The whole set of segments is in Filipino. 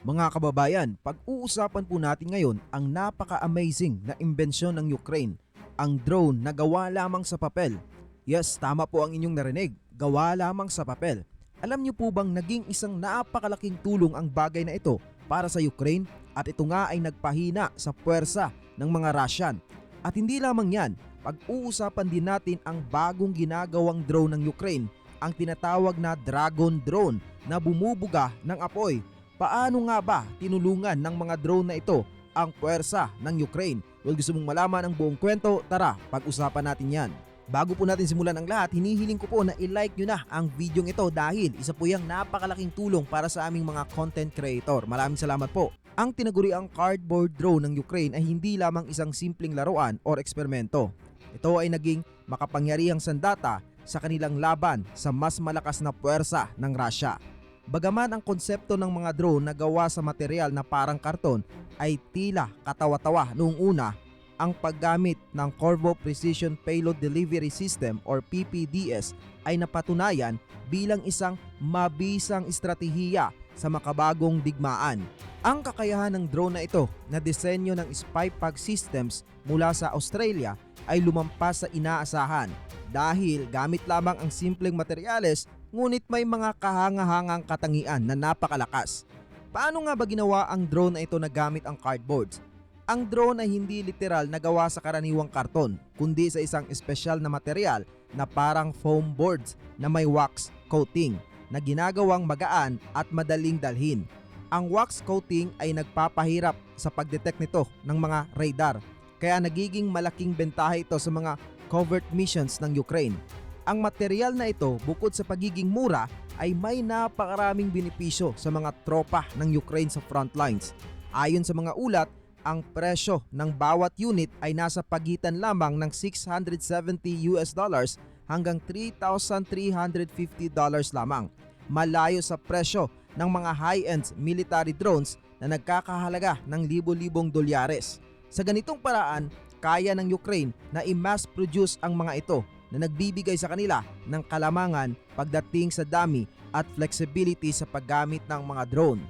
Mga kababayan, pag-uusapan po natin ngayon ang napaka-amazing na imbensyon ng Ukraine, ang drone na gawa lamang sa papel. Yes, tama po ang inyong narinig, gawa lamang sa papel. Alam niyo po bang naging isang napakalaking tulong ang bagay na ito para sa Ukraine at ito nga ay nagpahina sa puwersa ng mga Russian. At hindi lamang yan, pag-uusapan din natin ang bagong ginagawang drone ng Ukraine, ang tinatawag na Dragon Drone na bumubuga ng apoy Paano nga ba tinulungan ng mga drone na ito ang puwersa ng Ukraine? Well, gusto mong malaman ang buong kwento? Tara, pag-usapan natin yan. Bago po natin simulan ang lahat, hinihiling ko po na i-like nyo na ang video ito dahil isa po yung napakalaking tulong para sa aming mga content creator. Maraming salamat po. Ang tinaguriang cardboard drone ng Ukraine ay hindi lamang isang simpleng laruan or eksperimento. Ito ay naging makapangyarihang sandata sa kanilang laban sa mas malakas na puwersa ng Russia. Bagaman ang konsepto ng mga drone na gawa sa material na parang karton ay tila katawa-tawa noong una, ang paggamit ng Corvo Precision Payload Delivery System or PPDS ay napatunayan bilang isang mabisang estratehiya sa makabagong digmaan. Ang kakayahan ng drone na ito na disenyo ng Spypag Systems mula sa Australia ay lumampas sa inaasahan dahil gamit lamang ang simpleng materyales ngunit may mga kahangahangang katangian na napakalakas. Paano nga ba ginawa ang drone na ito na gamit ang cardboards? Ang drone ay hindi literal na gawa sa karaniwang karton, kundi sa isang espesyal na material na parang foam boards na may wax coating na ginagawang magaan at madaling dalhin. Ang wax coating ay nagpapahirap sa pagdetect nito ng mga radar, kaya nagiging malaking bentahe ito sa mga covert missions ng Ukraine ang material na ito bukod sa pagiging mura ay may napakaraming benepisyo sa mga tropa ng Ukraine sa front lines. Ayon sa mga ulat, ang presyo ng bawat unit ay nasa pagitan lamang ng 670 US dollars hanggang 3,350 dollars lamang. Malayo sa presyo ng mga high-end military drones na nagkakahalaga ng libo-libong dolyares. Sa ganitong paraan, kaya ng Ukraine na i-mass produce ang mga ito na nagbibigay sa kanila ng kalamangan pagdating sa dami at flexibility sa paggamit ng mga drone.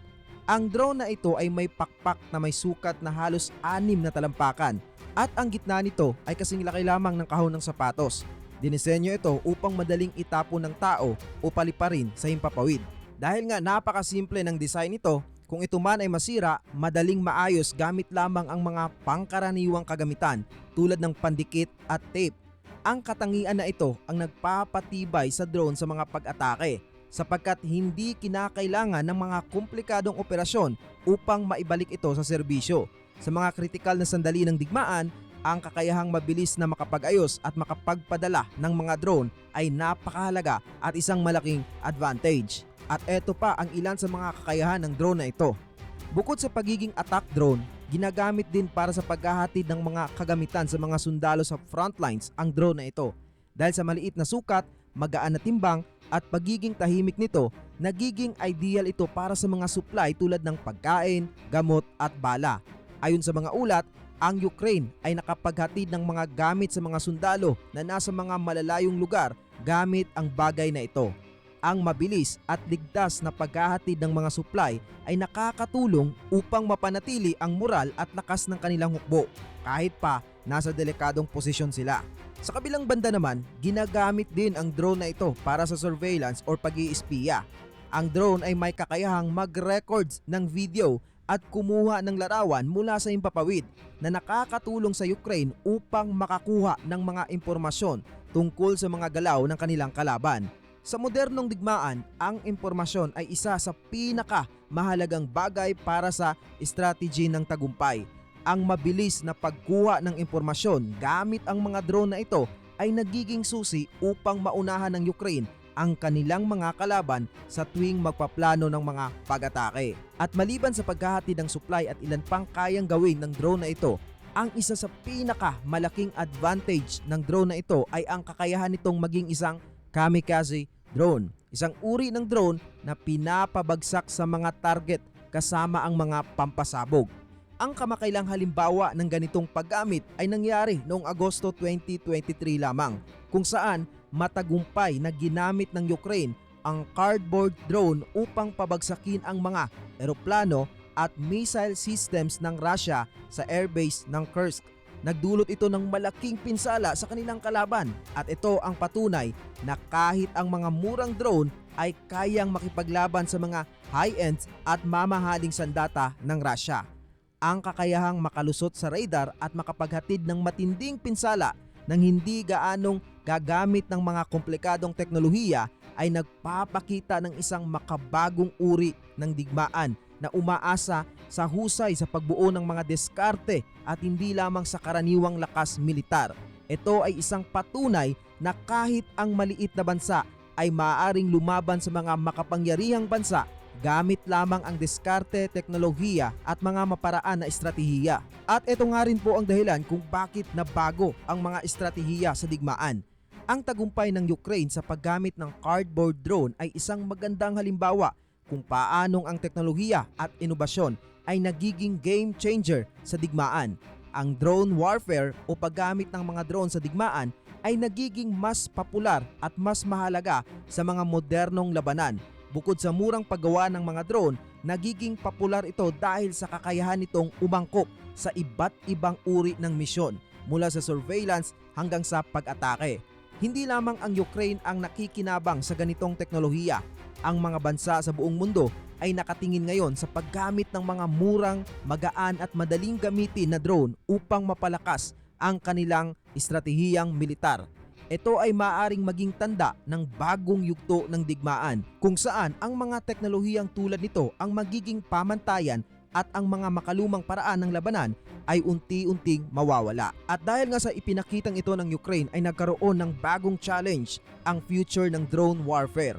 Ang drone na ito ay may pakpak na may sukat na halos anim na talampakan at ang gitna nito ay kasing laki lamang ng kahon ng sapatos. Dinisenyo ito upang madaling itapon ng tao o paliparin sa himpapawid. Dahil nga napakasimple ng design nito, kung ito man ay masira, madaling maayos gamit lamang ang mga pangkaraniwang kagamitan tulad ng pandikit at tape ang katangian na ito ang nagpapatibay sa drone sa mga pag-atake sapagkat hindi kinakailangan ng mga komplikadong operasyon upang maibalik ito sa serbisyo. Sa mga kritikal na sandali ng digmaan, ang kakayahang mabilis na makapag-ayos at makapagpadala ng mga drone ay napakahalaga at isang malaking advantage. At eto pa ang ilan sa mga kakayahan ng drone na ito. Bukod sa pagiging attack drone, Ginagamit din para sa paghahatid ng mga kagamitan sa mga sundalo sa frontlines ang drone na ito. Dahil sa maliit na sukat, magaan na timbang at pagiging tahimik nito, nagiging ideal ito para sa mga supply tulad ng pagkain, gamot at bala. Ayon sa mga ulat, ang Ukraine ay nakapaghatid ng mga gamit sa mga sundalo na nasa mga malalayong lugar gamit ang bagay na ito ang mabilis at ligtas na paghahatid ng mga supply ay nakakatulong upang mapanatili ang moral at lakas ng kanilang hukbo kahit pa nasa delikadong posisyon sila. Sa kabilang banda naman, ginagamit din ang drone na ito para sa surveillance or pag-iispiya. Ang drone ay may kakayahang mag-records ng video at kumuha ng larawan mula sa impapawid na nakakatulong sa Ukraine upang makakuha ng mga impormasyon tungkol sa mga galaw ng kanilang kalaban. Sa modernong digmaan, ang impormasyon ay isa sa pinaka mahalagang bagay para sa strategy ng tagumpay. Ang mabilis na pagkuha ng impormasyon gamit ang mga drone na ito ay nagiging susi upang maunahan ng Ukraine ang kanilang mga kalaban sa tuwing magpaplano ng mga pag-atake. At maliban sa paghahatid ng supply at ilan pang kayang gawin ng drone na ito, ang isa sa pinaka malaking advantage ng drone na ito ay ang kakayahan nitong maging isang kamikaze drone. Isang uri ng drone na pinapabagsak sa mga target kasama ang mga pampasabog. Ang kamakailang halimbawa ng ganitong paggamit ay nangyari noong Agosto 2023 lamang kung saan matagumpay na ginamit ng Ukraine ang cardboard drone upang pabagsakin ang mga eroplano at missile systems ng Russia sa airbase ng Kursk. Nagdulot ito ng malaking pinsala sa kanilang kalaban at ito ang patunay na kahit ang mga murang drone ay kayang makipaglaban sa mga high-end at mamahaling sandata ng Russia. Ang kakayahang makalusot sa radar at makapaghatid ng matinding pinsala ng hindi gaanong gagamit ng mga komplikadong teknolohiya ay nagpapakita ng isang makabagong uri ng digmaan na umaasa sa husay sa pagbuo ng mga diskarte at hindi lamang sa karaniwang lakas militar. Ito ay isang patunay na kahit ang maliit na bansa ay maaaring lumaban sa mga makapangyarihang bansa gamit lamang ang diskarte, teknolohiya at mga maparaan na estratehiya. At ito nga rin po ang dahilan kung bakit nabago ang mga estratehiya sa digmaan. Ang tagumpay ng Ukraine sa paggamit ng cardboard drone ay isang magandang halimbawa kung paanong ang teknolohiya at inobasyon ay nagiging game changer sa digmaan. Ang drone warfare o paggamit ng mga drone sa digmaan ay nagiging mas popular at mas mahalaga sa mga modernong labanan. Bukod sa murang paggawa ng mga drone, nagiging popular ito dahil sa kakayahan nitong umangkop sa iba't ibang uri ng misyon mula sa surveillance hanggang sa pag-atake. Hindi lamang ang Ukraine ang nakikinabang sa ganitong teknolohiya. Ang mga bansa sa buong mundo ay nakatingin ngayon sa paggamit ng mga murang, magaan at madaling gamitin na drone upang mapalakas ang kanilang estratehiyang militar. Ito ay maaring maging tanda ng bagong yugto ng digmaan kung saan ang mga teknolohiyang tulad nito ang magiging pamantayan at ang mga makalumang paraan ng labanan ay unti-unting mawawala. At dahil nga sa ipinakitang ito ng Ukraine ay nagkaroon ng bagong challenge ang future ng drone warfare.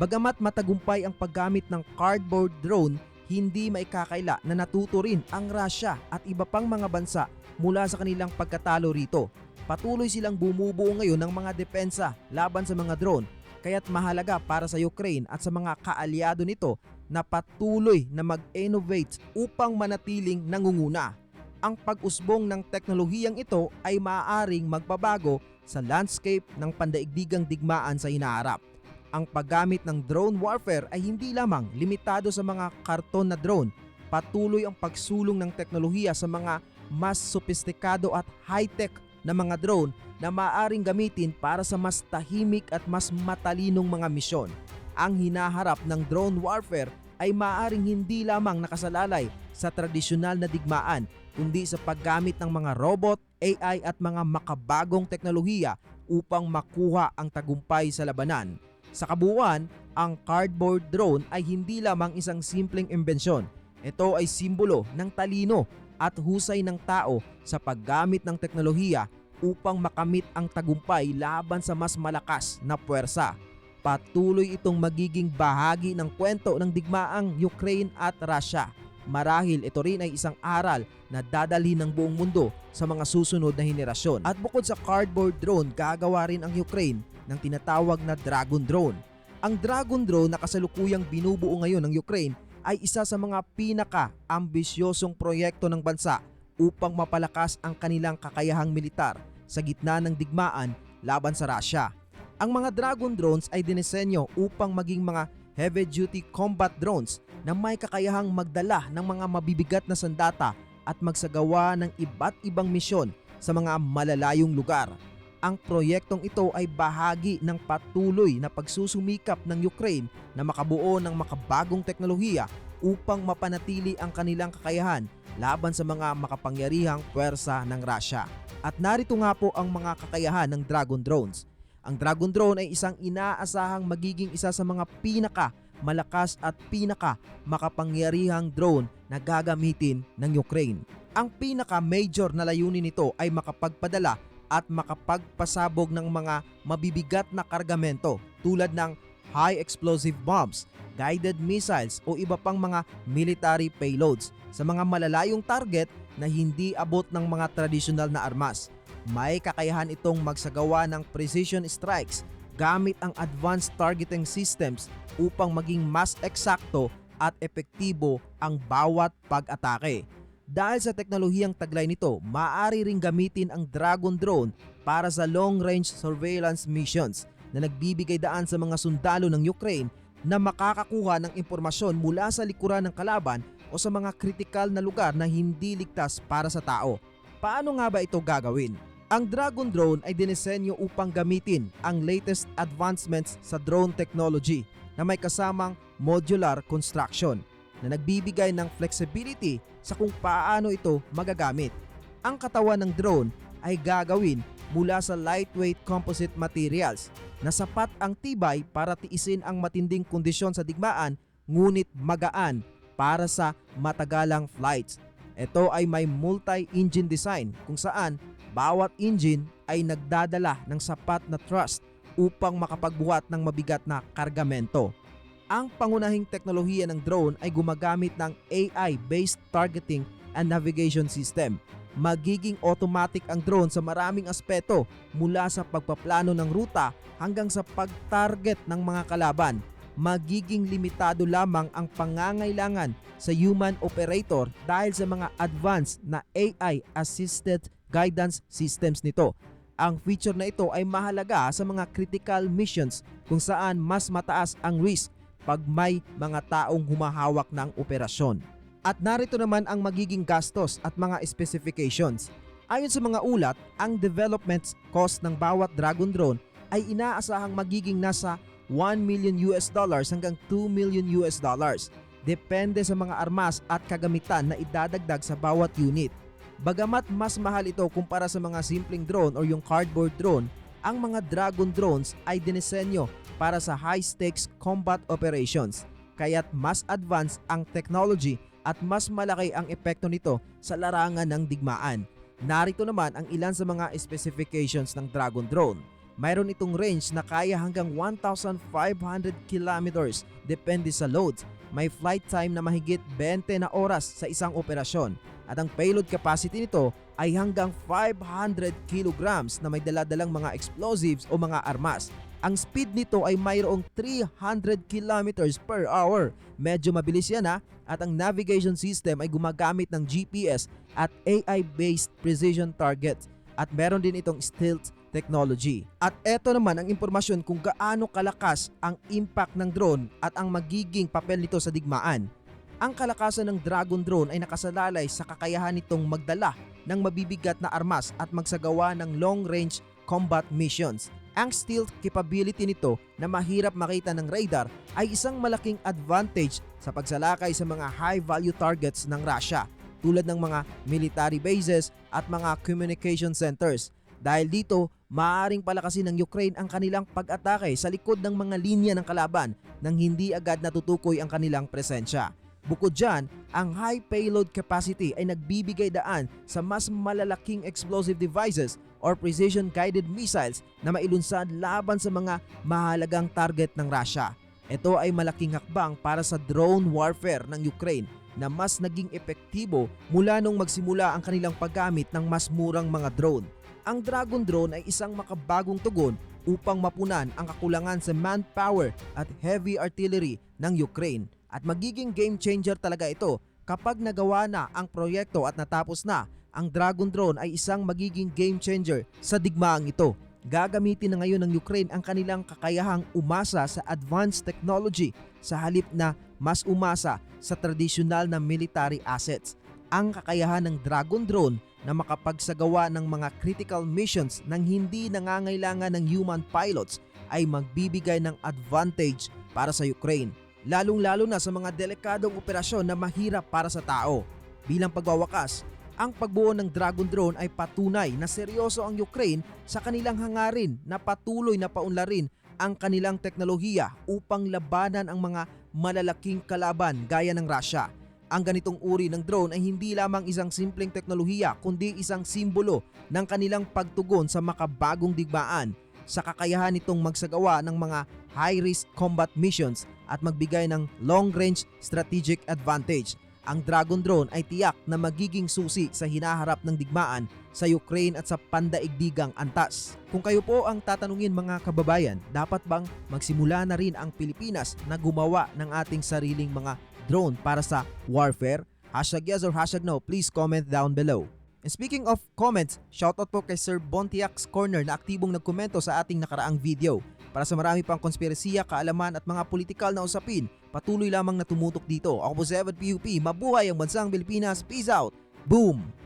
Bagamat matagumpay ang paggamit ng cardboard drone, hindi maikakaila na natuto rin ang Russia at iba pang mga bansa mula sa kanilang pagkatalo rito. Patuloy silang bumubuo ngayon ng mga depensa laban sa mga drone kaya't mahalaga para sa Ukraine at sa mga kaalyado nito na patuloy na mag-innovate upang manatiling nangunguna. Ang pag-usbong ng teknolohiyang ito ay maaaring magbabago sa landscape ng pandaigdigang digmaan sa hinaharap. Ang paggamit ng drone warfare ay hindi lamang limitado sa mga karton na drone. Patuloy ang pagsulong ng teknolohiya sa mga mas sophisticado at high-tech na mga drone na maaaring gamitin para sa mas tahimik at mas matalinong mga misyon. Ang hinaharap ng drone warfare ay maaaring hindi lamang nakasalalay sa tradisyonal na digmaan kundi sa paggamit ng mga robot, AI at mga makabagong teknolohiya upang makuha ang tagumpay sa labanan. Sa kabuuan, ang cardboard drone ay hindi lamang isang simpleng imbensyon. Ito ay simbolo ng talino at husay ng tao sa paggamit ng teknolohiya upang makamit ang tagumpay laban sa mas malakas na puwersa. Patuloy itong magiging bahagi ng kwento ng digmaang Ukraine at Russia. Marahil ito rin ay isang aral na dadalhin ng buong mundo sa mga susunod na henerasyon. At bukod sa cardboard drone, gagawa rin ang Ukraine ng tinatawag na Dragon Drone. Ang Dragon Drone na kasalukuyang binubuo ngayon ng Ukraine ay isa sa mga pinaka-ambisyosong proyekto ng bansa upang mapalakas ang kanilang kakayahang militar sa gitna ng digmaan laban sa Russia. Ang mga Dragon drones ay dinisenyo upang maging mga heavy-duty combat drones na may kakayahang magdala ng mga mabibigat na sandata at magsagawa ng iba't ibang misyon sa mga malalayong lugar. Ang proyektong ito ay bahagi ng patuloy na pagsusumikap ng Ukraine na makabuo ng makabagong teknolohiya upang mapanatili ang kanilang kakayahan laban sa mga makapangyarihang puwersa ng Russia. At narito nga po ang mga kakayahan ng Dragon Drones. Ang Dragon Drone ay isang inaasahang magiging isa sa mga pinaka malakas at pinaka makapangyarihang drone na gagamitin ng Ukraine. Ang pinaka major na layunin nito ay makapagpadala at makapagpasabog ng mga mabibigat na kargamento tulad ng high explosive bombs, guided missiles o iba pang mga military payloads sa mga malalayong target na hindi abot ng mga tradisyonal na armas. May kakayahan itong magsagawa ng precision strikes gamit ang advanced targeting systems upang maging mas eksakto at epektibo ang bawat pag-atake. Dahil sa teknolohiyang taglay nito, maaari ring gamitin ang Dragon Drone para sa long-range surveillance missions na nagbibigay daan sa mga sundalo ng Ukraine na makakakuha ng impormasyon mula sa likuran ng kalaban o sa mga kritikal na lugar na hindi ligtas para sa tao. Paano nga ba ito gagawin? Ang Dragon Drone ay dinisenyo upang gamitin ang latest advancements sa drone technology na may kasamang modular construction na nagbibigay ng flexibility sa kung paano ito magagamit. Ang katawan ng drone ay gagawin mula sa lightweight composite materials na sapat ang tibay para tiisin ang matinding kondisyon sa digmaan ngunit magaan para sa matagalang flights. Ito ay may multi-engine design kung saan bawat engine ay nagdadala ng sapat na thrust upang makapagbuhat ng mabigat na kargamento. Ang pangunahing teknolohiya ng drone ay gumagamit ng AI-based targeting and navigation system. Magiging automatic ang drone sa maraming aspeto mula sa pagpaplano ng ruta hanggang sa pag-target ng mga kalaban. Magiging limitado lamang ang pangangailangan sa human operator dahil sa mga advanced na AI-assisted guidance systems nito. Ang feature na ito ay mahalaga sa mga critical missions kung saan mas mataas ang risk pag may mga taong humahawak ng operasyon. At narito naman ang magiging gastos at mga specifications. Ayon sa mga ulat, ang development cost ng bawat Dragon drone ay inaasahang magiging nasa 1 million US dollars hanggang 2 million US dollars. Depende sa mga armas at kagamitan na idadagdag sa bawat unit. Bagamat mas mahal ito kumpara sa mga simpleng drone o yung cardboard drone, ang mga Dragon drones ay dinisenyo para sa high-stakes combat operations. Kaya't mas advanced ang technology at mas malaki ang epekto nito sa larangan ng digmaan. Narito naman ang ilan sa mga specifications ng Dragon drone. Mayroon itong range na kaya hanggang 1,500 kilometers depende sa loads. May flight time na mahigit 20 na oras sa isang operasyon at ang payload capacity nito ay hanggang 500 kilograms na may daladalang mga explosives o mga armas. Ang speed nito ay mayroong 300 kilometers per hour. Medyo mabilis yan ha. At ang navigation system ay gumagamit ng GPS at AI-based precision targets. At meron din itong stealth technology. At eto naman ang impormasyon kung gaano kalakas ang impact ng drone at ang magiging papel nito sa digmaan. Ang kalakasan ng Dragon drone ay nakasalalay sa kakayahan nitong magdala ng mabibigat na armas at magsagawa ng long-range combat missions. Ang stealth capability nito na mahirap makita ng radar ay isang malaking advantage sa pagsalakay sa mga high-value targets ng Russia tulad ng mga military bases at mga communication centers. Dahil dito, maaaring palakasin ng Ukraine ang kanilang pag-atake sa likod ng mga linya ng kalaban nang hindi agad natutukoy ang kanilang presensya. Bukod dyan, ang high payload capacity ay nagbibigay daan sa mas malalaking explosive devices or precision-guided missiles na mailunsad laban sa mga mahalagang target ng Russia. Ito ay malaking hakbang para sa drone warfare ng Ukraine na mas naging epektibo mula nung magsimula ang kanilang paggamit ng mas murang mga drone. Ang Dragon drone ay isang makabagong tugon upang mapunan ang kakulangan sa manpower at heavy artillery ng Ukraine at magiging game changer talaga ito kapag nagawa na ang proyekto at natapos na ang Dragon drone ay isang magiging game changer sa digmaang ito. Gagamitin na ngayon ng Ukraine ang kanilang kakayahang umasa sa advanced technology sa halip na mas umasa sa tradisyonal na military assets. Ang kakayahan ng Dragon drone na makapagsagawa ng mga critical missions nang hindi nangangailangan ng human pilots ay magbibigay ng advantage para sa Ukraine lalong-lalo na sa mga delikadong operasyon na mahirap para sa tao. Bilang pagwawakas, ang pagbuo ng Dragon Drone ay patunay na seryoso ang Ukraine sa kanilang hangarin na patuloy na paunlarin ang kanilang teknolohiya upang labanan ang mga malalaking kalaban gaya ng Russia. Ang ganitong uri ng drone ay hindi lamang isang simpleng teknolohiya kundi isang simbolo ng kanilang pagtugon sa makabagong digmaan sa kakayahan nitong magsagawa ng mga high-risk combat missions at magbigay ng long-range strategic advantage. Ang Dragon drone ay tiyak na magiging susi sa hinaharap ng digmaan sa Ukraine at sa pandaigdigang antas. Kung kayo po ang tatanungin mga kababayan, dapat bang magsimula na rin ang Pilipinas na gumawa ng ating sariling mga drone para sa warfare? Hashtag yes or hashtag no, please comment down below. And speaking of comments, shoutout po kay Sir Bontiak's Corner na aktibong nagkomento sa ating nakaraang video. Para sa marami pang konspirasiya, kaalaman at mga politikal na usapin, patuloy lamang na tumutok dito. Ako po si Evan PUP, mabuhay ang bansang Pilipinas. Peace out! Boom!